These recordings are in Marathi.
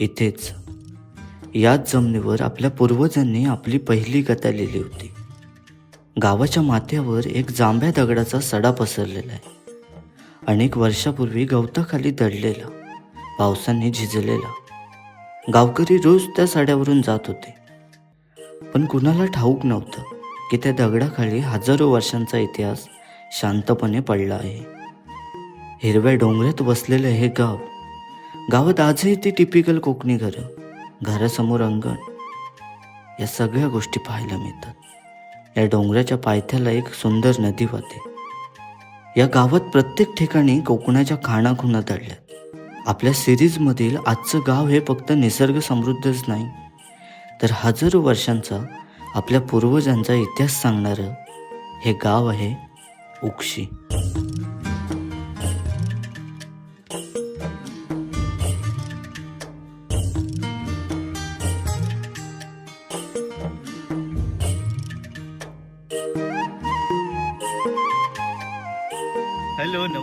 इथेच. याच जमिनीवर आपल्या पूर्वजांनी आपली पहिली कथा लिहिली होती. गावाच्या माथ्यावर एक जांभ्या दगडाचा सडा पसरलेला आहे. अनेक वर्षापूर्वी गवताखाली दडलेला पावसाने झिजलेला. गावकरी रोज त्या सड्यावरून जात होते. पण कुणाला ठाऊक नव्हतं की त्या दगडाखाली हजारो वर्षांचा इतिहास शांतपणे पडला आहे. हिरव्या डोंगरात वसलेलं हे गाव गावात आजही ती टिपिकल कोकणी घरं घरासमोर अंगण या सगळ्या गोष्टी पाहायला मिळतात. या डोंगराच्या पायथ्याला एक सुंदर नदी वाहते. या गावात प्रत्येक ठिकाणी कोकणाच्या खाणाखुणा दडल्यात. आपल्या सिरीजमधील आजचं गाव हे फक्त निसर्ग समृद्धच नाही तर हजारो वर्षांचा आपल्या पूर्वजांचा इतिहास सांगणारं हे गाव आहे उक्षी.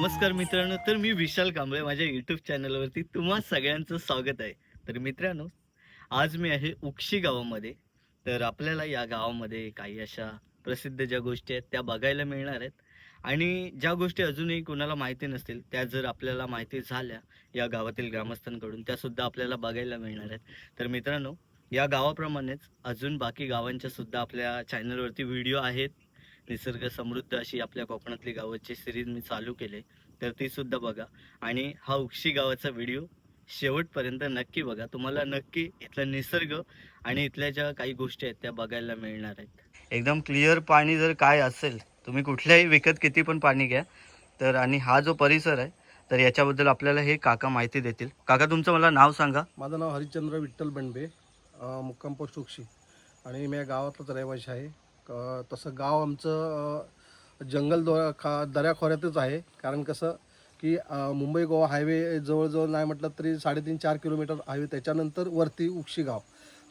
नमस्कार मित्रांनो तर मी विशाल कांबळे माझ्या यूट्यूब चॅनलवरती तुम्हा सगळ्यांचं स्वागत आहे. तर मित्रांनो आज मी आहे उक्षी गावामध्ये. तर आपल्याला या गावामध्ये काही अशा प्रसिद्ध ज्या गोष्टी आहेत त्या बघायला मिळणार आहेत. आणि ज्या गोष्टी अजूनही कोणाला माहिती नसतील त्या जर आपल्याला माहिती झाल्या या गावातील ग्रामस्थांकडून त्या सुद्धा आपल्याला बघायला मिळणार आहेत. तर मित्रांनो या गावाप्रमाणेच अजून बाकी गावांच्या सुद्धा आपल्या चॅनलवरती व्हिडिओ आहेत. निसर्ग समृद्ध अशी आपल्या कोकणातली गावाची सिरीज मी चालू केले. तर ती सुद्धा बघा. आणि हा उक्षी गावाचा व्हिडिओ शेवटपर्यंत नक्की बघा. तुम्हाला नक्की इथला निसर्ग आणि इथल्या ज्या काही गोष्टी आहेत त्या बघायला मिळणार आहेत. एकदम क्लिअर पाणी जर काय असेल तुम्ही कुठल्याही विकत किती पण पाणी घ्या. तर आणि हा जो परिसर आहे तर याच्याबद्दल आपल्याला हे काका माहिती देतील. काका तुमचं मला नाव सांगा. माझं नाव हरिश्चंद्र विठ्ठल बनबे अ, मुक्काम पोस्ट उक्षी. आणि मी या गावातलाच रहिवासी आहे. तसं गाव आमचं जंगल दो खा दऱ्याखोऱ्यातच आहे. कारण कसं की मुंबई गोवा हायवे जवळजवळ नाही म्हटलं तरी साडेतीन चार किलोमीटर हायवे त्याच्यानंतर वरती उक्षीगाव.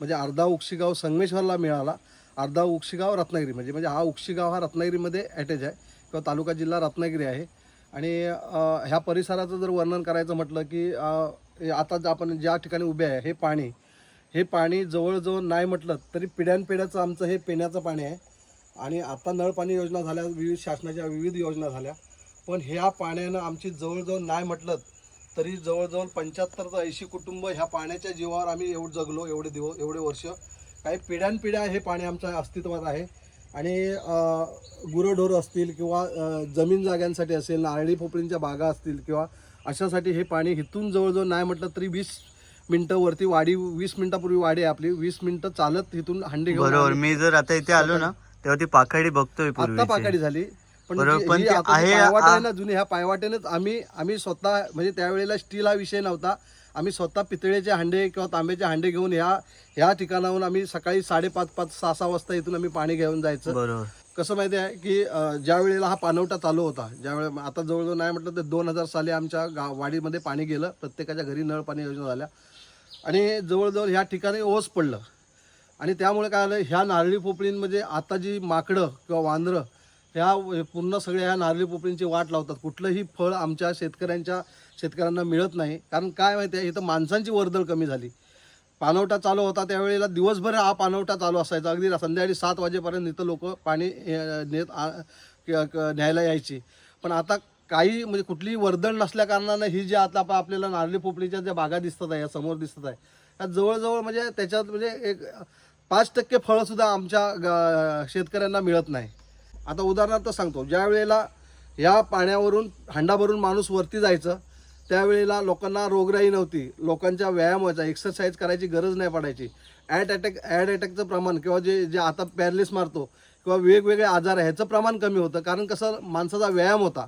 म्हणजे अर्धा उक्षीगाव संगमेश्वरला मिळाला अर्धा उक्षीगाव रत्नागिरी. म्हणजे म्हणजे हा उक्षीगाव हा रत्नागिरीमध्ये ॲटॅच आहे किंवा तालुका जिल्हा रत्नागिरी आहे. आणि ह्या परिसराचं जर वर्णन करायचं म्हटलं की आता आपण ज्या ठिकाणी उभे आहे हे पाणी हे पाणी जवळजवळ नाही म्हटलं तरी पिढ्यानपिढ्याचं आमचं हे पिण्याचं पाणी आहे. आणि आता नळ पाणी योजना झाल्या विविध शासनाच्या विविध योजना झाल्या. पण ह्या पाण्यानं आमची जवळजवळ नाही म्हटलं तरी जवळजवळ पंच्याहत्तर ते ऐंशी कुटुंब ह्या पाण्याच्या जीवावर आम्ही एवढं जगलो एवढे दिवस एवढे वर्ष. काही पिढ्यानपिढ्या हे पाणी आमच्या अस्तित्वात आहे. आणि गुरंढोरं असतील किंवा जमीन जाग्यांसाठी असेल नारळी पोपळींच्या बागा असतील किंवा अशासाठी हे पाणी इथून जवळजवळ नाही म्हटलं तरी वीस मिनटं वरती वाडी वीस मिनिटापूर्वी आहे आपली. वीस मिनिटं चालत इथून हंडे घेऊन बरोबर. मी जर आता इथे आलो ना तेव्हा ती पाखाडी बघतोय आता. पाकाडी झाली. पण बरोबर, जी- पण ही ते आता जी आहे- पायवाट आहे आ- ना जुनी ह्या पायवाटेनेच आम्ही आम्ही स्वतः म्हणजे त्यावेळेला स्टील हा विषय नव्हता. आम्ही स्वतः पितळेचे हांडे किंवा तांब्याचे हांडे घेऊन ह्या ह्या ठिकाणाहून आम्ही सकाळी साडेपाच पाच सहा सहा वाजता इथून आम्ही पाणी घेऊन जायचं. बरोबर. कसं माहिती आहे की अं, ज्या वेळेला हा पाणवठा चालू होता ज्यावेळेला आता जवळजवळ नाही म्हटलं तर दोन हजार साली आमच्या गाव वाडीमध्ये पाणी गेलं. प्रत्येकाच्या घरी नळ पाणी योजना झाल्या. आणि जवळजवळ ह्या ठिकाणी ओस पडलं. आणि त्यामुळे काय आलं ह्या नारळी पोपळींमध्ये आता जी माकडं किंवा वांद्रं ह्या पूर्ण सगळ्या ह्या नारळी पोपळींची वाट लावतात. कुठलंही फळ आमच्या शेतकऱ्यांच्या शेतकऱ्यांना मिळत नाही. कारण काय माहिती आहे इथं माणसांची वर्दळ कमी झाली. पानवटा चालू होता त्यावेळेला दिवसभर हा पाणवटा चालू असायचा. अगदी संध्याकाळी सात वाजेपर्यंत इथं लोक पाणी नेत क- न्यायला यायची. पण आता काही म्हणजे कुठलीही वर्दळ नसल्या कारणानं ही जी आता आप- आपल्याला नारळी पोपळीच्या ज्या बागा दिसतात आहे या समोर दिसत आहे या जवळजवळ म्हणजे त्याच्यात म्हणजे एक पाच टक्के फळंसुद्धा आमच्या ग- शेतकऱ्यांना मिळत नाही. आता उदाहरणार्थ सांगतो ज्या वेळेला या पाण्यावरून हंडाभरून माणूस वरती जायचं त्यावेळेला लोकांना रोगराई नव्हती. लोकांच्या व्यायाम व्हायचा एक्सरसाइज करायची गरज नाही पडायची. ॲट अटॅक ॲड अटॅकचं प्रमाण किंवा जे जे आता पॅरलिस मारतो किंवा वेगवेगळे आजार आहे ह्याचं प्रमाण कमी होतं कारण कसं माणसाचा व्यायाम होता.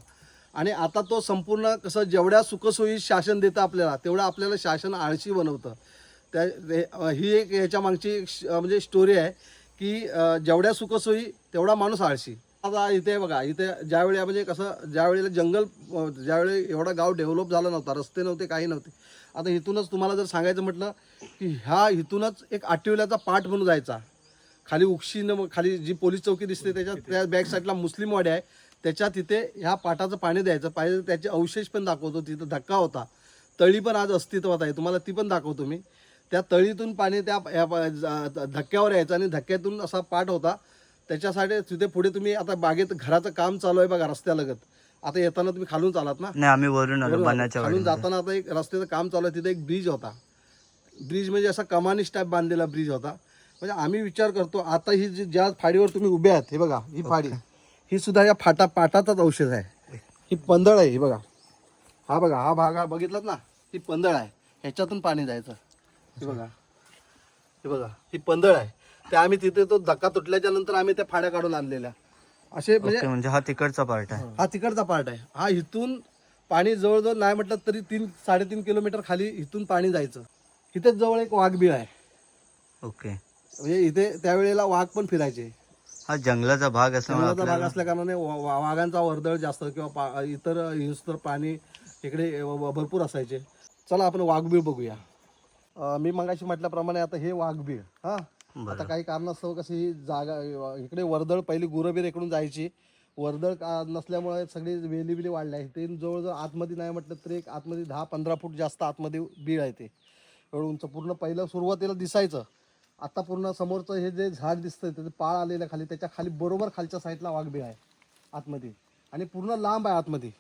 आणि आता तो संपूर्ण कसं जेवढ्या सुखसोयी शासन देतं आपल्याला तेवढं आपल्याला शासन आळशी बनवतं. त्या ही एक ह्याच्या मागची एक श- म्हणजे स्टोरी आहे की जेवढ्या सुखसोयी तेवढा माणूस आळशी. आता इथे बघा इथे ज्यावेळी म्हणजे कसं ज्यावेळेला जंगल ज्यावेळी एवढा गाव डेव्हलप झाला नव्हता रस्ते नव्हते काही नव्हते. आता इथूनच तुम्हाला जर सांगायचं म्हटलं की ह्या इथूनच एक आठवल्याचा पाठ म्हणून जायचा. खाली उक्षीनं मग खाली जी पोलीस चौकी दिसते त्याच्या त्या बॅक साईडला मुस्लिम वाडे आहे त्याच्या तिथे ह्या पाटाचं पाणी द्यायचं पाहिजे त्याचे अवशेष पण दाखवतो तिथं धक्का होता. तळी पण आज अस्तित्वात आहे तुम्हाला ती पण दाखवतो मी. त्या तळीतून पाणी त्या धक्क्यावर यायचं आणि धक्क्यातून असा पाठ होता. त्याच्यासाठी तिथे पुढे तुम्ही आता बागेत घराचं काम चालू आहे बघा रस्त्यालगत. आता येताना तुम्ही खालून चालात ना? नाही आम्ही वरून खालून. जाताना आता एक रस्त्याचं काम चालू आहे तिथे एक ब्रिज होता. ब्रिज म्हणजे असा कमानी टाईप बांधलेला ब्रिज होता. म्हणजे आम्ही विचार करतो आता ही जी ज्या फाडीवर तुम्ही उभे आहात हे बघा ही फाडी ही सुद्धा या फाटा पाटाचाच औषध आहे. ही पंदळ आहे ही बघा. हा बघा हा भाग हा बघितलात ना? ही पंदळ आहे. ह्याच्यातून पाणी जायचं. हे बघा. हे बघा ही पंदळ आहे. ते आम्ही तिथे तो धक्का तुटल्याच्या नंतर आम्ही त्या फाड्या काढून आणलेल्या. असे म्हणजे म्हणजे हा तिकडचा पार्ट आहे. हा तिकडचा पार्ट आहे. हा इथून पाणी जवळजवळ नाही म्हटलं तरी तीन साडेतीन किलोमीटर खाली इथून पाणी जायचं. इथेच जवळ एक वाघबीळ आहे. ओके. म्हणजे इथे त्यावेळेला वाघ पण फिरायचे. हा जंगलाचा भाग असल्यामुळे जंगलाचा भाग आपल्याला असल्या कारणाने वाघांचा वर्दळ जास्त किंवा पा- इतर हिंस्त्र प्राणी इकडे व- भरपूर असायचे. चला आपण वाघबीळ बघूया. अं, मी मगाशी म्हटल्याप्रमाणे आता हे वाघबीळ हा? आता काही कारणास्तव कशी ही जागा इकडे वर्दळ पहिली गुरबीर इकडून जायची. वर्दळ का नसल्यामुळे सगळी वेली बिली वाढल्या आहे ते जवळजवळ आतमध्ये नाही म्हटलं तरी एक आतमध्ये दहा पंधरा फूट जास्त आतमध्ये बीळ आहे ते. एवढं उंच. पूर्ण पहिलं सुरुवातीला दिसायचं. आता पूर्ण समोरचं हे जे झाड दिसतंय त्याचे पाळ आलेलं खाली त्याच्याखाली बरोबर खालच्या साईडला वाघबीळ आहे आतमध्ये. आणि पूर्ण लांब आहे आतमध्ये.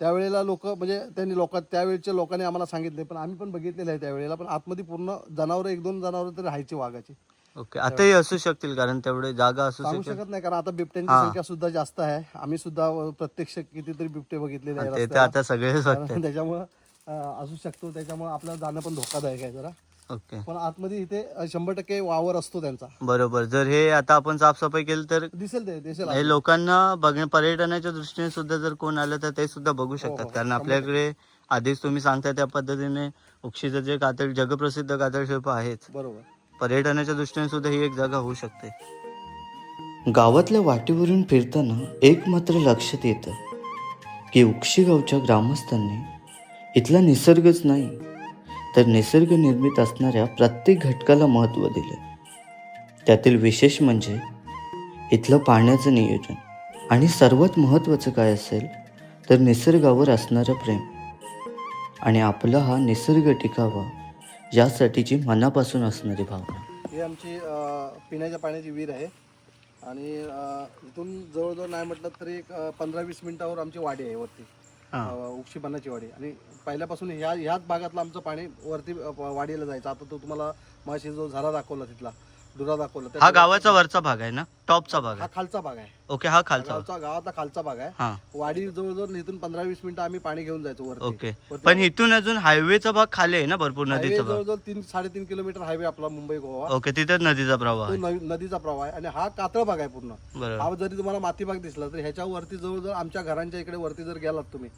त्यावेळेला लोक म्हणजे त्यांनी लोक त्यावेळच्या लोकांनी आम्हाला सांगितले पण आम्ही पण बघितलेलं आहे त्यावेळेला पण आतमध्ये पूर्ण जनावरं एक दोन जनावरं तरी राहायची वाघाची. ओके आताही असू शकतील कारण तेवढे जागा असू सांगू शकत नाही कारण आता बिबट्यांची हा. संख्या सुद्धा जास्त आहे. आम्ही सुद्धा प्रत्यक्ष कितीतरी बिबटे बघितलेले आहे ते तर रस्त्यावर. आता सगळेच कारण वाटते त्याच्यामुळं अं, असू शकतो त्याच्यामुळे आपल्याला जाणं पण धोकादायक आहे जरा. ओके. पण आतमध्ये इथे अं, शंभर टक्के वावर असतो त्यांचा. बरोबर. जर हे आता आपण साफसफाई केली तर दिसेल ते दिसेल हे लोकांना बघण्या पर्यटनाच्या दृष्टीने सुद्धा जर कोण आलं तर ते सुद्धा बघू शकतात. हो, कारण आपल्याकडे आधीच तुम्ही सांगता त्या पद्धतीने उक्षीचं जे कातळ जगप्रसिद्ध कातळ शिल्प आहेत. बरोबर. पर्यटनाच्या दृष्टीने सुद्धा ही एक जागा होऊ शकते. गावातल्या वाटेवरून फिरताना एक मात्र लक्षात येतं की उक्षी गावच्या ग्रामस्थांनी इथला निसर्गच नाही तर निसर्ग निर्मित असणाऱ्या प्रत्येक घटकाला महत्त्व दिलं त्यातील विशेष म्हणजे इथलं पाण्याचं नियोजन आणि सर्वात महत्त्वाचं काय असेल तर निसर्गावर असणारं प्रेम. आणि आपला हा निसर्ग टिकावा यासाठीची मनापासून असणारी भावना. ही आमची पिण्याच्या पाण्याची विहीर आहे. आणि इथून जवळजवळ नाही म्हटलं तरी एक पंधरा वीस मिनिटावर आमची वाडी आहे वरती. हा. अ, उक्षीपानाची वाडी. आणि पहिल्यापासून ह्या ह्याच भागातलं आमचं पाणी वरती अ, वाडीला जायचं. आता तो तुम्हाला माशी जो झरा दाखवला तिथला. दुरा दाखवला. हा गावाचा वरचा भाग आहे ना? टॉपचा भाग हा आहे. खालचा भाग आहे. ओके हा खालचा. गावचा गावातला खालचा भाग आहे. हा. वाडी जवळजवळ इथून पंधरा वीस मिनिटं आम्ही पाणी घेऊन जायचो वरती. ओके. वरती पण इथून अजून हायवेचा भाग खाली आहे ना भरपूर नदीचा भाग? जवळजवळ तीन साडेतीन किलोमीटर हायवे आपला मुंबई गोवा. ओके तिथेच नदीचा प्रवाह तो आहे नवी- नदीचा प्रवाह आहे. आणि हा कातळ भाग आहे पूर्ण. बरोबर. हा जरी तुम्हाला माती भाग दिसला तर ह्याच्या वरती जवळजवळ आमच्या घरांच्या इकडे वरती जर गेलात तुम्ही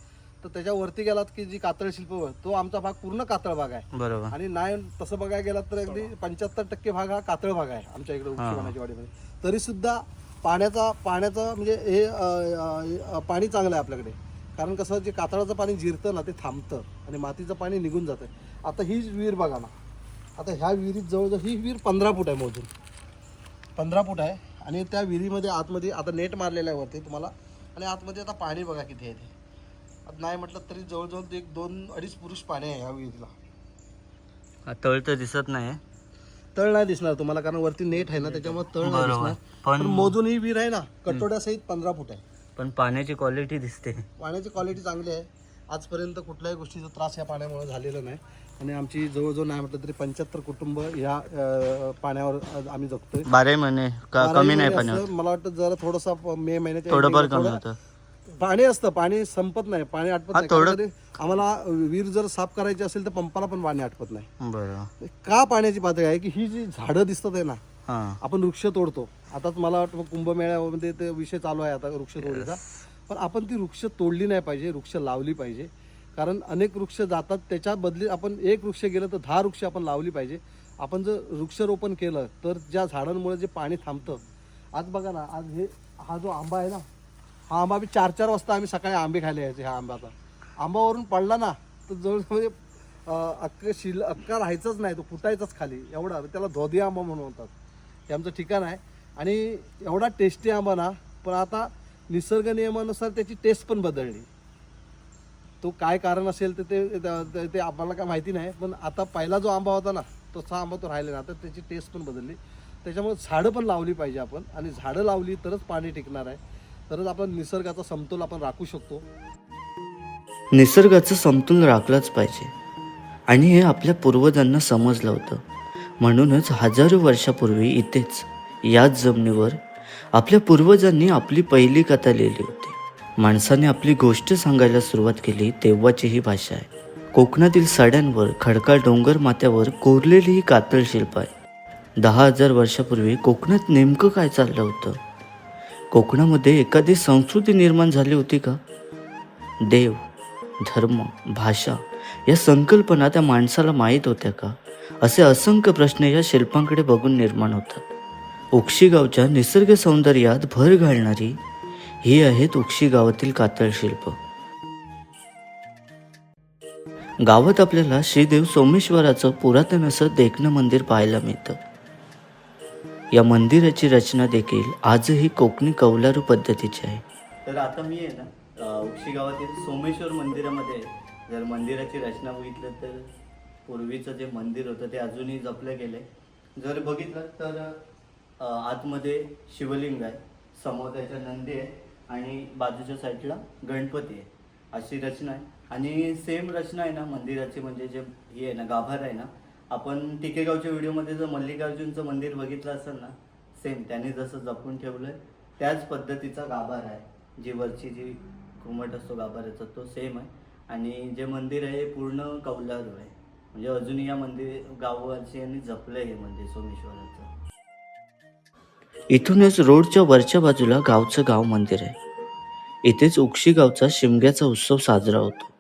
तर त्याच्या वरती गेलात की जी कातळ शिल्प तो आमचा भाग पूर्ण कातळ भाग आहे. बरोबर. आणि नाही तसं बघायला गेलात तर अगदी पंच्याहत्तर टक्के भाग हा कातळ भाग आहे आमच्या इकडे वाडीमध्ये. तरी सुद्धा पाण्याचा पाण्याचा म्हणजे हे पाणी चांगलं आहे आपल्याकडे. कारण कसं जे कातळाचं पाणी जिरतं ना ते थांबतं आणि मातीचं पाणी निघून जातं. आता ही विहीर बघा ना. आता ह्या विहिरीत जवळजवळ ही विहीर पंधरा फूट आहे मोजून. पंधरा फूट आहे. आणि त्या विहिरीमध्ये आतमध्ये आता नेट मारलेलं आहे वरती तुम्हाला. आणि आतमध्ये आता पाणी बघा किती आहे ते. नाही म्हटलं तरी जवळजवळ एक दोन अडीच पुरुष पाणी आहे ह्या विहिरीला. हा, तळ तर दिसत नाही. तळ नाही दिसणार तुम्हाला कारण वरती नेट आहे ना त्याच्यामुळे तळ नाही बरोबर. दिसणार. पण पण मोजून ही विहीर आहे ना कटोड्यासहित पंधरा फूट आहे. पण पाण्याची क्वालिटी दिसते. पाण्याची क्वालिटी चांगली आहे. आजपर्यंत कुठल्याही गोष्टीचा त्रास या पाण्यामुळे झालेला नाही. आणि आमची जवळजवळ नाही म्हटलं तरी पंच्याहत्तर कुटुंब अं, पाण्यावर आज आम्ही जगतोय. बारे महिने का कमी नाही महिने पाण्यावर. मला वाटतं जरा थोडंसं प- मे महिन्याच्या थोडंफार ending ला कमी थोडं- होतं. पाणी असतं पाणी संपत नाही पाणी आटपत हा, नाही. थोडं- आम्हाला विहीर जर साफ करायची असेल तर पंपाला पण पाणी आटपत नाही. का पाण्याची पातळी आहे? की ही जी झाडं दिसतात आहे ना हा. आपण वृक्ष तोडतो. आताच मला वाटतं कुंभमेळ्यामध्ये ते विषय चालू आहे आता वृक्ष तोडीचा. पण आपण ती वृक्ष तोडली नाही पाहिजे वृक्ष लावली पाहिजे. कारण अनेक वृक्ष जातात त्याच्या बदली आपण एक वृक्ष गेलं तर दहा वृक्ष आपण लावली पाहिजे. आपण जर वृक्षारोपण केलं तर ज्या झाडांमुळे जे पाणी थांबतं आज बघा ना आज हे हा जो आंबा आहे ना हा आंबा आम्ही चार चार वाजता आम्ही सकाळी आंबे खायला यायचे ह्या आंब्याचा. आंबावरून पडला ना तर जवळ म्हणजे अख्खं शिल अख्खा राहायचंच नाही तो फुटायचाच खाली. एवढा त्याला धोदी आंबा म्हणून म्हणतात. हे आमचं ठिकाण आहे. आणि एवढा टेस्टी आंबा ना पण आता निसर्ग नियमानुसार त्याची टेस्ट पण बदलली. तो काय कारण असेल तर ते ते- आम्हाला काय माहिती नाही पण आता पहिला जो आंबा होता ना तसा आंबा तो राहिला ना आता त्याची टेस्ट पण बदलली. त्याच्यामुळे झाडं पण लावली पाहिजे आपण. आणि झाडं लावली तरच पाणी टिकणार आहे. तरच आपण निसर्गाचा समतोल आपण राखू शकतो. निसर्गाचं समतोल राखलाच पाहिजे. आणि हे आपल्या पूर्वजांना समजलं होतं. म्हणूनच हजारो वर्षापूर्वी इथेच याच जमिनीवर आपल्या पूर्वजांनी आपली पहिली कथा लिहिली होती. माणसाने आपली गोष्ट सांगायला सुरुवात केली तेव्हाची ही भाषा आहे. कोकणातील सड्यांवर खडकाळ डोंगर माथ्यावर कोरलेली ही कातळ शिल्प आहे. दहा हजार वर्षापूर्वी कोकणात नेमकं काय चाललं होतं? कोकणामध्ये एखादी संस्कृती निर्माण झाली होती का? देव धर्म भाषा या संकल्पना त्या माणसाला माहीत होत्या का? असे असंख्य प्रश्न या शिल्पांकडे बघून निर्माण होतात. उक्षी गावच्या निसर्ग सौंदर्यात भर घालणारी ही आहेत उक्षी गावातील कातळ शिल्प. गावात आपल्याला श्रीदेव सोमेश्वराचं पुरातन असं देखणं मंदिर पाहायला मिळतं. या मंदिराची रचना देखील आजही कोकणी कौलारू पद्धतीची आहे. तर आता मी आहे ना उक्षी गावातील सोमेश्वर मंदिरामध्ये जर मंदिराची रचना बघितलं तर पूर्वीचं जे मंदिर होतं ते अजूनही जपलं गेलं आहे जर बघितलं तर आतमध्ये शिवलिंग आहे समोर त्याच्या नंदी आहे आणि बाजूच्या साईडला गणपती आहे. अशी रचना आहे. आणि सेम रचना आहे ना मंदिराची म्हणजे जे हे आहे ना गाभार आहे ना आपण टिकेगावच्या व्हिडिओमध्ये जर मल्लिकार्जुनचं मंदिर बघितलं असेल ना सेम त्याने जसं जपून ठेवलंय त्याच पद्धतीचा गाभार आहे जी वरची जी घुमट असतो गाभाऱ्याचा तो सेम आहे. आणि जे मंदिर आहे हे पूर्ण कौलारू आहे. म्हणजे अजूनही या मंदिर गाववासियांनी जपलंय हे मंदिर सोमेश्वराचं. इथूनच रोडच्या वरच्या बाजूला गावचं गाव मंदिर आहे. इथेच उक्षी गावचा शिमग्याचा उत्सव साजरा होतो.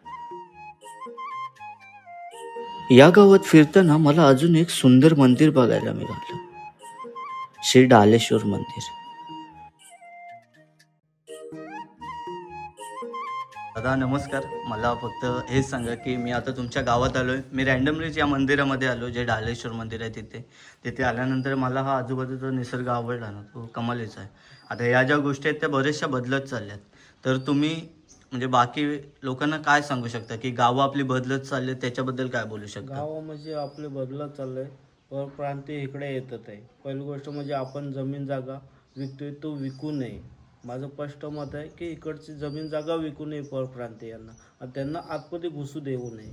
या गावात फिरताना मला अजून एक सुंदर मंदिर बघायला मिळालं. श्री डालेश्वर मंदिर. दादा नमस्कार. मला फक्त हेच सांगा की मी आता तुमच्या गावात आलो आहे मी रँडमलीच या मंदिरामध्ये आलो जे डालेश्वर मंदिर आहे तिथे. तिथे आल्यानंतर मला हा आजूबाजूचा निसर्ग आवडला ना तो कमालीचा आहे. आता या ज्या गोष्टी आहेत त्या बऱ्याचशा बदलत चालल्यात. तर तुम्ही म्हणजे बाकी लोकांना काय सांगू शकता? की गावं आपली बदलत चालली त्याच्याबद्दल काय बोलू शकता? गाव म्हणजे आपले बदलत चाललंय परप्रांतीय इकडे येतात आहे. पहिली गोष्ट म्हणजे आपण जमीन जागा विकतोय तो विकू नये. माझं स्पष्ट मत आहे की इकडची जमीन जागा विकू नये परप्रांतीयांना आणि त्यांना आतमध्ये घुसू देऊ नये.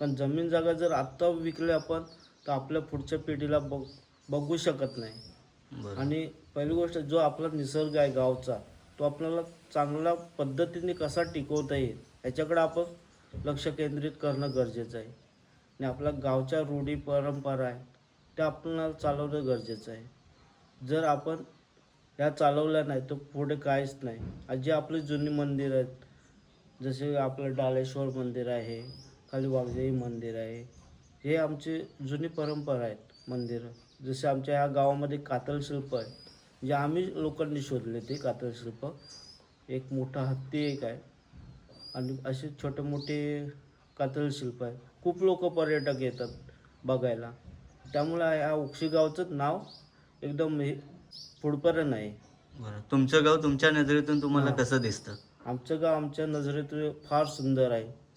कारण जमीन जागा जर आत्ता विकले आपण तर आपल्या पुढच्या पिढीला बघ बघू शकत नाही. बरं. आणि पहिली गोष्ट जो आपला निसर्ग आहे गावचा तो आपल्याला चांगल्या पद्धतीने कसा टिकवता येईल ह्याच्याकडे आपण लक्ष केंद्रित करणं गरजेचं आहे. आणि आपल्या गावच्या रूढी परंपरा आहे त्या आपल्याला चालवणं गरजेचं आहे. जर आपण ह्या चालवल्या नाही तर पुढे काहीच नाही. जे आपली जुनी मंदिर आहेत जसे आपलं डालेश्वर मंदिर आहे खाली वाघदेवी मंदिर आहे हे आमची जुनी परंपरा आहेत मंदिरं. जसे आमच्या ह्या गावामध्ये कातल शिल्प आहे जे आम्ही लोकांनी शोधले ते कातल शिल्प. एक मोठा हत्ती एक आहे. आणि असे छोटे मोठे कातल शिल्प आहे. खूप लोक पर्यटक येतात बघायला. त्यामुळे ह्या उक्षी गावचं नाव एकदम हे पुढपर्यंत आहे बरं. तुमचं गाव तुमच्या नजरेतून तुम्हाला. कसं दिसतं? आमचं गाव आमच्या नजरेतून फार सुंदर आहे.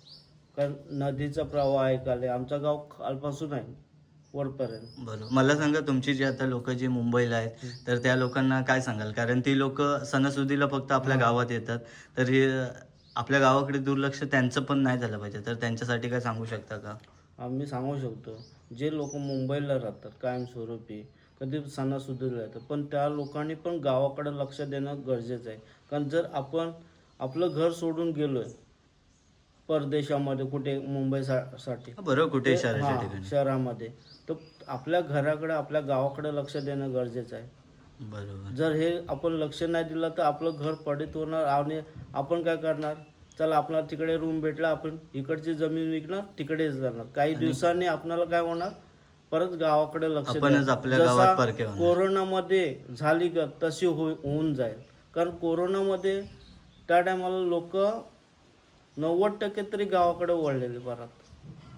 कारण नदीचा प्रवाह ऐकाले आमचं गाव खालपासून आहे. वरपर्यंत. बरं. मला सांगा तुमची जी आता लोक जी मुंबईला आहेत तर त्या लोकांना काय सांगाल? कारण ती लोक सणासुदीला फक्त आपल्या. गावात येतात. तर हे आपल्या गावाकडे दुर्लक्ष त्यांचं पण नाही झालं पाहिजे. तर त्यांच्यासाठी काय सांगू शकता का? आम्ही सांगू शकतो. जे लोक मुंबईला राहतात कायमस्वरूपी कधी सणासुदीला येतात पण त्या लोकांनी पण गावाकडे लक्ष देणं गरजेचं आहे. कारण जर आपण आपलं घर सोडून गेलोय परदेशामध्ये कुठे मुंबईसाठी बरोबर कुठे ते- शहराच्या हा, ठिकाणी? शहरामध्ये आपल्या घराकडे आपल्या गावाकडे लक्ष देणं गरजेचं आहे. बरोबर. जर हे आपण लक्ष नाही दिलं तर आपलं घर पडित होणार आणि आपण काय करणार? चला आपल्याला तिकडे रूम भेटला आपण इकडची जमीन विकणार तिकडेच जाणार. काही दिवसांनी आपल्याला काय होणार? परत गावाकडे लक्ष द्या. कोरोनामध्ये झाली का तशी हो होऊन जाईल. कारण कोरोनामध्ये त्या टायमाला लोक नव्वद टक्के तरी गावाकडे वळलेले परत.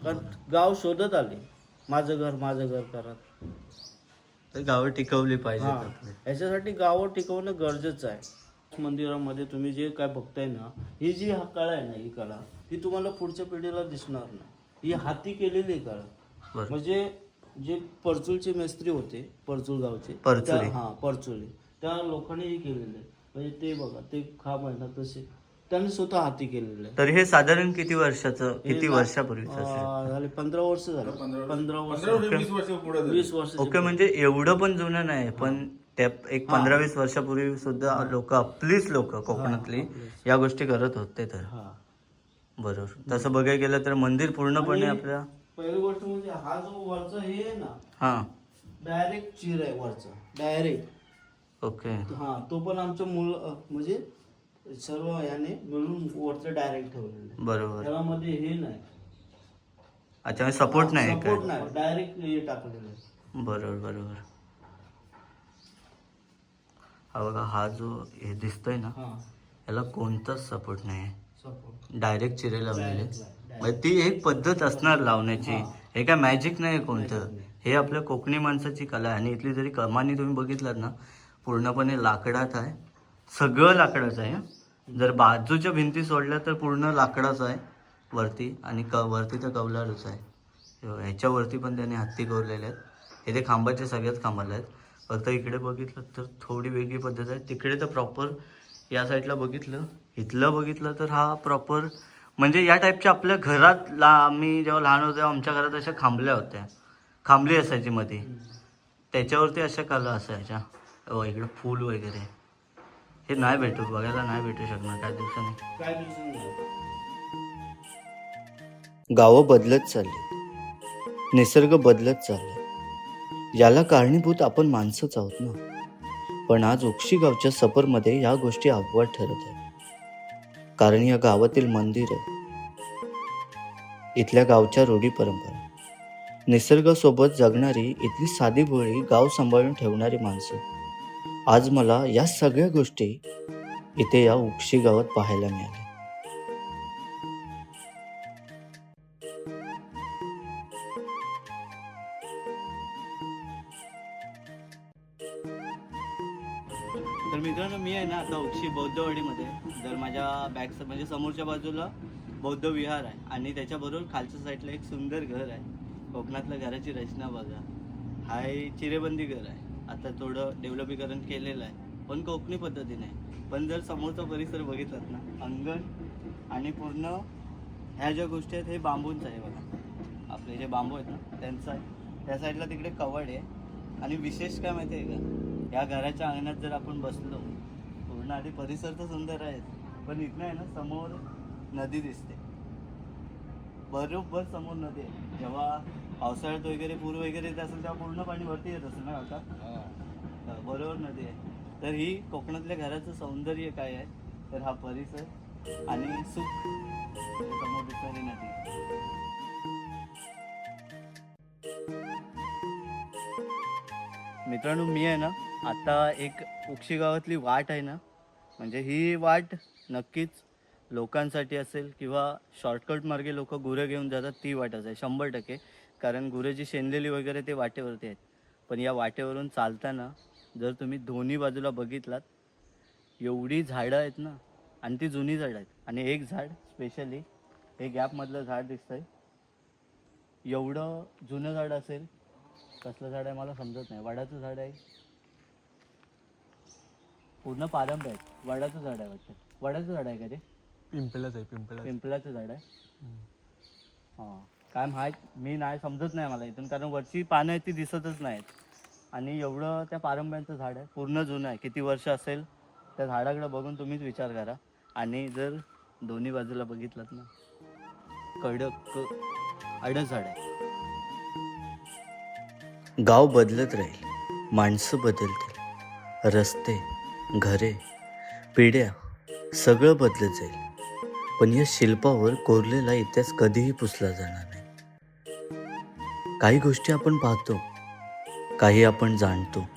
कारण गाव शोधत आले. माझं घर माझं घर करत तर गावं टिकवली पाहिजे हा. याच्यासाठी गावं टिकवणं गरजेचं आहे. मंदिरामध्ये तुम्ही जे काय बघताय ना ही जी हा कळा आहे ना ही कळा ही तुम्हाला पुढच्या पिढीला दिसणार नाही. ही हाती केलेली कळा. बरं. म्हणजे जे परचूलचे मेस्त्री होते परचूल गावचे परचुले. त्या- हा परचुले. त्या लोकांनी हे केलेलं आहे. म्हणजे ते बघा ते खांब आहे ना तसे त्यांनी स्वतः हाती केलेलं आहे. तर हे साधारण किती वर्षाचं किती ना- वर्षापूर्वीच असेल? अं, झाले पंधरा वर्ष झाले. पंधरा वर्ष. वीस वर्ष ओके म्हणजे एवढं पण जुनं नाही पण त्या एक पंधरा वीस वर्षापूर्वी सुद्धा लोक आपलीच लोक कोकणातली या गोष्टी करत होते तर. हा. बरोबर. तसं बघायला गेलं तर मंदिर पूर्णपणे आपल्या पहिली गोष्ट म्हणजे हा जो वरचा हे आहे ना हा. डायरेक्ट चिर आहे वरचा. Direct okay. हा तो पण आमचं मूल अ, म्हणजे सर्व याने मिळून वरचं डायरेक्ट ठेवलेलं आहे. बरोबर. त्याला मध्ये हे नाही. अच्छा सपोर्ट नाही सपोर्ट नाही. डायरेक्ट हे टाकलेलं आहे. बरोबर बरोबर. हा बघा हा जो हे दिसतोय ना हा. याला कोणताच सपोर्ट नाही सपोर्ट डायरेक्ट चिरे लावलेले. म्हणजे ती एक पद्धत असणार लावण्याची. हे. काय मॅजिक नाही कोणतं? हे आपल्या कोकणी माणसाची कला आहे. आणि इथली जरी कमानी तुम्ही बघितलात ना पूर्णपणे लाकडात आहे. सगळं लाकडाचं आहे. जर बाजूच्या भिंती सोडल्या तर पूर्ण लाकडाचं आहे वरती आणि क वरती तर कवलारच आहे. ह्याच्यावरती पण त्याने हत्ती कोरलेले आहेत. हे ते खांबाचे सगळ्याच खांबाला आहेत. फक्त इकडे बघितलं तर थोडी वेगळी पद्धत आहे. तिकडे तर प्रॉपर या साईडला बघितलं इथलं बघितलं तर हा प्रॉपर म्हणजे या टाईपच्या आपल्या घरात ला आम्ही जेव्हा लहान होतो तेव्हा आमच्या घरात अशा खांबल्या होत्या. खांबली असायची मध्ये त्याच्यावरती अशा कला असायच्या. इकडे फूल वगैरे. हे नाही भेटू बघायला नाही भेटू शकणार काही दिवसांनी. गावं बदलत चालली. निसर्ग बदलत चाललाय याला कारणीभूत आपण माणसंच आहोत ना? पण आज उक्षी गावच्या सफरमध्ये या गोष्टी अपवाद ठरत आहेत. कारण या गावातील मंदिर इथल्या गावच्या रूढी परंपरा. निसर्गासोबत जगणारी इथली साधी भोळी गाव सांभाळून ठेवणारी माणसं. आज मला या सगळ्या गोष्टी इथे या उपशी गावात पाहायला मिळाल्या. तर मित्रांनो मी आहे ना आता उक्षी बौद्धवाडीमध्ये तर माझ्या बॅक म्हणजे समोरच्या बाजूला बौद्ध विहार आहे आणि त्याच्याबरोबर खालच्या साईडला एक सुंदर घर आहे. कोकणातल्या घराची रचना बघा. हा चिरेबंदी घर आहे. आता थोडं डेव्हलपीकरण केलेलं आहे. पण कोकणी पद्धतीने. पण जर समोरचा परिसर बघितलात ना अंगण आणि पूर्ण ह्या ज्या गोष्टी आहेत हे बांबूंचं आहे बघा. आपले जे बांबू आहेत ना त्यांचं आहे. त्या साईडला तिकडे कवड आहे. आणि विशेष काय माहिती आहे का? या घराच्या अंगणात जर आपण बसलो पूर्ण आधी परिसर तर सुंदर आहे. पण इथनं आहे ना समोर नदी दिसते. बरोबर समोर नदी आहे. जेव्हा पावसाळ्यात वगैरे पूर वगैरे येत असेल तेव्हा पूर्ण पाणी वरती येत असेल ना काका? बरोबर नदी आहे. तर ही कोकणातल्या घराचं सौंदर्य काय आहे? तर हा परिसर आणि सुख. समोर दिसणारी नदी. मित्रांनो मी आहे ना आता एक उक्षी गावातली वाट आहे ना. म्हणजे ही वाट नक्कीच लोकांसाठी असेल किंवा शॉर्टकट मार्गे लोक गुरं घेऊन जातात ती वाट असेल शंभर टक्के. कारण गुरं जी शेंदलेली वगैरे ते वाटेवरती आहेत. पण या वाटेवरून चालताना जर तुम्ही दोन्ही बाजूला बघितलात एवढी झाडं आहेत ना आणि ती जुनी झाडं आहेत. आणि एक झाड स्पेशली हे गॅपमधलं झाड दिसतंय. एवढं जुनं झाड असेल कसलं झाड आहे मला समजत नाही. वडाचं झाड आहे. पूर्ण पारंब्य आहे वडाचं झाड आहे वाटतं. वडाचं झाड आहे का ते? पिंपलाच आहे पिंपला पिंपळाचं झाड आहे. हां. काय माहीत मी नाही समजत नाही मला इथून. कारण वरची पानं आहेत ती दिसतच नाहीत. आणि एवढं त्या पारंब्यांचं झाड आहे. पूर्ण जुनं आहे. किती वर्ष असेल त्या झाडाकडे बघून तुम्हीच विचार करा. आणि जर दोन्ही बाजूला बघितलं ना कडक अडच झाड आहे. गाव बदलत राहील माणसं बदलतील रस्ते घरे पिढ्या सगळं बदलत जाईल. पण या शिल्पावर कोरलेला इतिहास कधीही पुसला जाणार नाही. काही गोष्टी आपण पाहतो काही आपण जाणतो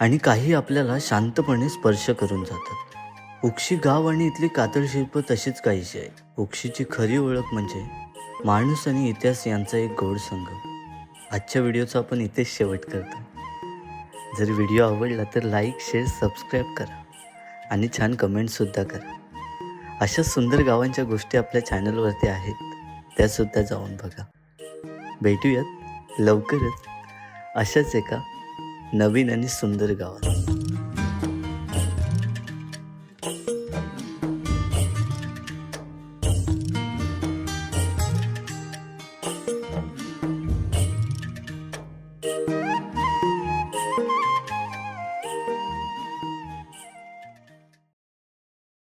आणि काही आपल्याला शांतपणे स्पर्श करून जातात. उक्षी गाव आणि इथली कातळ शिल्प तशीच काहीशी आहे उक्षीची खरी ओळख म्हणजे माणूस आणि इतिहास यांचा एक गोड संगम आजच्या व्हिडिओचा आपण इथेच शेवट करतो. जर व्हिडिओ आवडला तर लाईक शेअर सबस्क्राईब करा आणि छान कमेंटसुद्धा करा. अशा सुंदर गावांच्या गोष्टी आपल्या चॅनलवरती आहेत. त्यासुद्धा जाऊन बघा. भेटूयात लवकरच. अशाच एका नवीन आणि सुंदर गावात.